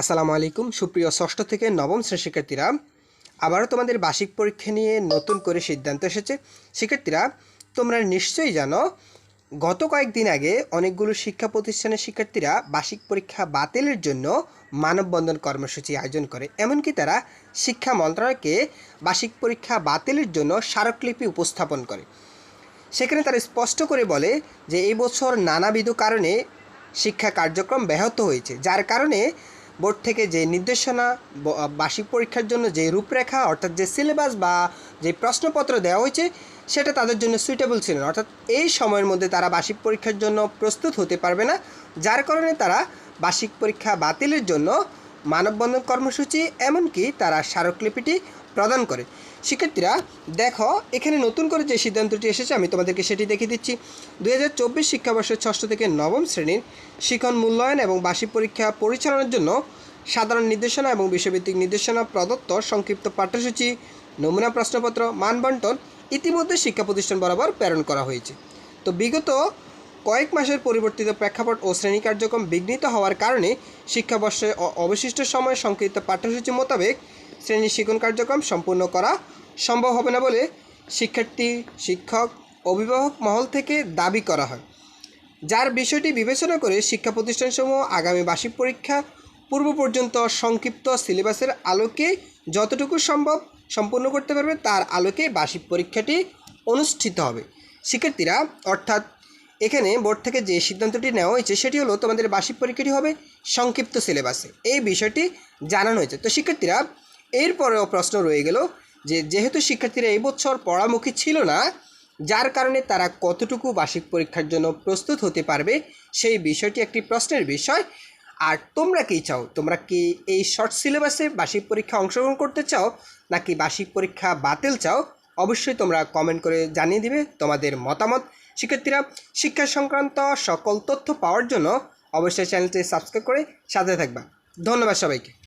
আসসালামু আলাইকুম, সুপ্রিয় ষষ্ঠ থেকে নবম শ্রেণির শিক্ষার্থীরা। আবারও তোমাদের বার্ষিক পরীক্ষা নিয়ে নতুন করে সিদ্ধান্ত এসেছে। শিক্ষার্থীরা, তোমরা নিশ্চয়ই জানো, গত কয়েকদিন আগে অনেকগুলো শিক্ষা প্রতিষ্ঠানের শিক্ষার্থীরা বার্ষিক পরীক্ষা বাতিলের জন্য মানববন্ধন কর্মসূচি আয়োজন করে। এমনকি তারা শিক্ষা মন্ত্রণালয়কে বার্ষিক পরীক্ষা বাতিলের জন্য স্মারকলিপি উপস্থাপন করে। সেখানে তারা স্পষ্ট করে বলে যে, এই বছর নানাবিধ কারণে শিক্ষা কার্যক্রম ব্যাহত হয়েছে। যার কারণে বোর্ড থেকে যে নির্দেশনা বার্ষিক পরীক্ষার জন্য যে রূপরেখা, অর্থাৎ যে সিলেবাস বা যে প্রশ্নপত্র দেওয়া হয়েছে, সেটা তাদের জন্য সুইটেবল ছিল না। অর্থাৎ এই সময়ের মধ্যে তারা বার্ষিক পরীক্ষার জন্য প্রস্তুত হতে পারবে না। যার কারণে তারা বার্ষিক পরীক্ষা বাতিলের জন্য মানববন্ধন কর্মসূচি, এমনকি তারা স্মারকলিপিটি প্রদান করে। শিক্ষার্থীরা, দেখো, এখানে নতুন করে যে সিদ্ধান্তটি এসেছে, আমি তোমাদেরকে সেটি দেখিয়ে দিচ্ছি। দুই হাজার চব্বিশ শিক্ষাবর্ষের ষষ্ঠ থেকে নবম শ্রেণির শিক্ষণ মূল্যায়ন এবং বার্ষিক পরীক্ষা পরিচালনার জন্য সাধারণ নির্দেশনা এবং বিষয়ভিত্তিক নির্দেশনা, প্রদত্ত সংক্ষিপ্ত পাঠ্যসূচি, নমুনা প্রশ্নপত্র, মানবন্টন ইতিমধ্যে শিক্ষা প্রতিষ্ঠান বরাবর প্রেরণ করা হয়েছে। তো বিগত কয়েক মাসের পরিবর্তিত প্রেক্ষাপট ও শ্রেণি কার্যক্রম বিঘ্নিত হওয়ার কারণে শিক্ষাবর্ষে অবশিষ্ট সময় সংক্ষিপ্ত পাঠ্যসূচি মোতাবেক শ্রেণি শিক্ষণ কার্যক্রম সম্পূর্ণ করা সম্ভব হবে না বলে শিক্ষার্থী, শিক্ষক, অভিভাবক মহল থেকে দাবি করা হয়। যার বিষয়টি বিবেচনা করে শিক্ষা প্রতিষ্ঠানসমূহ আগামী বার্ষিক পরীক্ষা পূর্ব পর্যন্ত সংক্ষিপ্ত সিলেবাসের আলোকে যতটুকু সম্ভব সম্পূর্ণ করতে পারবে, তার আলোকে বার্ষিক পরীক্ষাটি অনুষ্ঠিত হবে। শিক্ষার্থীরা, অর্থাৎ এখানে বোর্ড থেকে যে সিদ্ধান্তটি নেওয়া হয়েছে, সেটি হলো তোমাদের বার্ষিক পরীক্ষাটি হবে সংক্ষিপ্ত সিলেবাসে। এই বিষয়টি জানানো হয়েছে। তো শিক্ষার্থীরা এরপরেও প্রশ্ন রয়ে গেল যে যেহেতু শিক্ষার্থীরা এই বছর পড়ামুখী ছিল না, যার কারণে তারা কতটুকু বার্ষিক পরীক্ষার জন্য প্রস্তুত হতে পারবে সেই বিষয়টি একটি প্রশ্নের বিষয়। আর তোমরা কি চাও? তোমরা কি এই শর্ট সিলেবাসে বার্ষিক পরীক্ষা অংশগ্রহণ করতে চাও নাকি বার্ষিক পরীক্ষা বাতিল চাও? অবশ্যই তোমরা কমেন্ট করে জানিয়ে দিবে তোমাদের মতামত। শিক্ষার্থীরা, শিক্ষা সংক্রান্ত সকল তথ্য পাওয়ার জন্য অবশ্যই চ্যানেলটি সাবস্ক্রাইব করে সাথে থাকবা। ধন্যবাদ সবাইকে।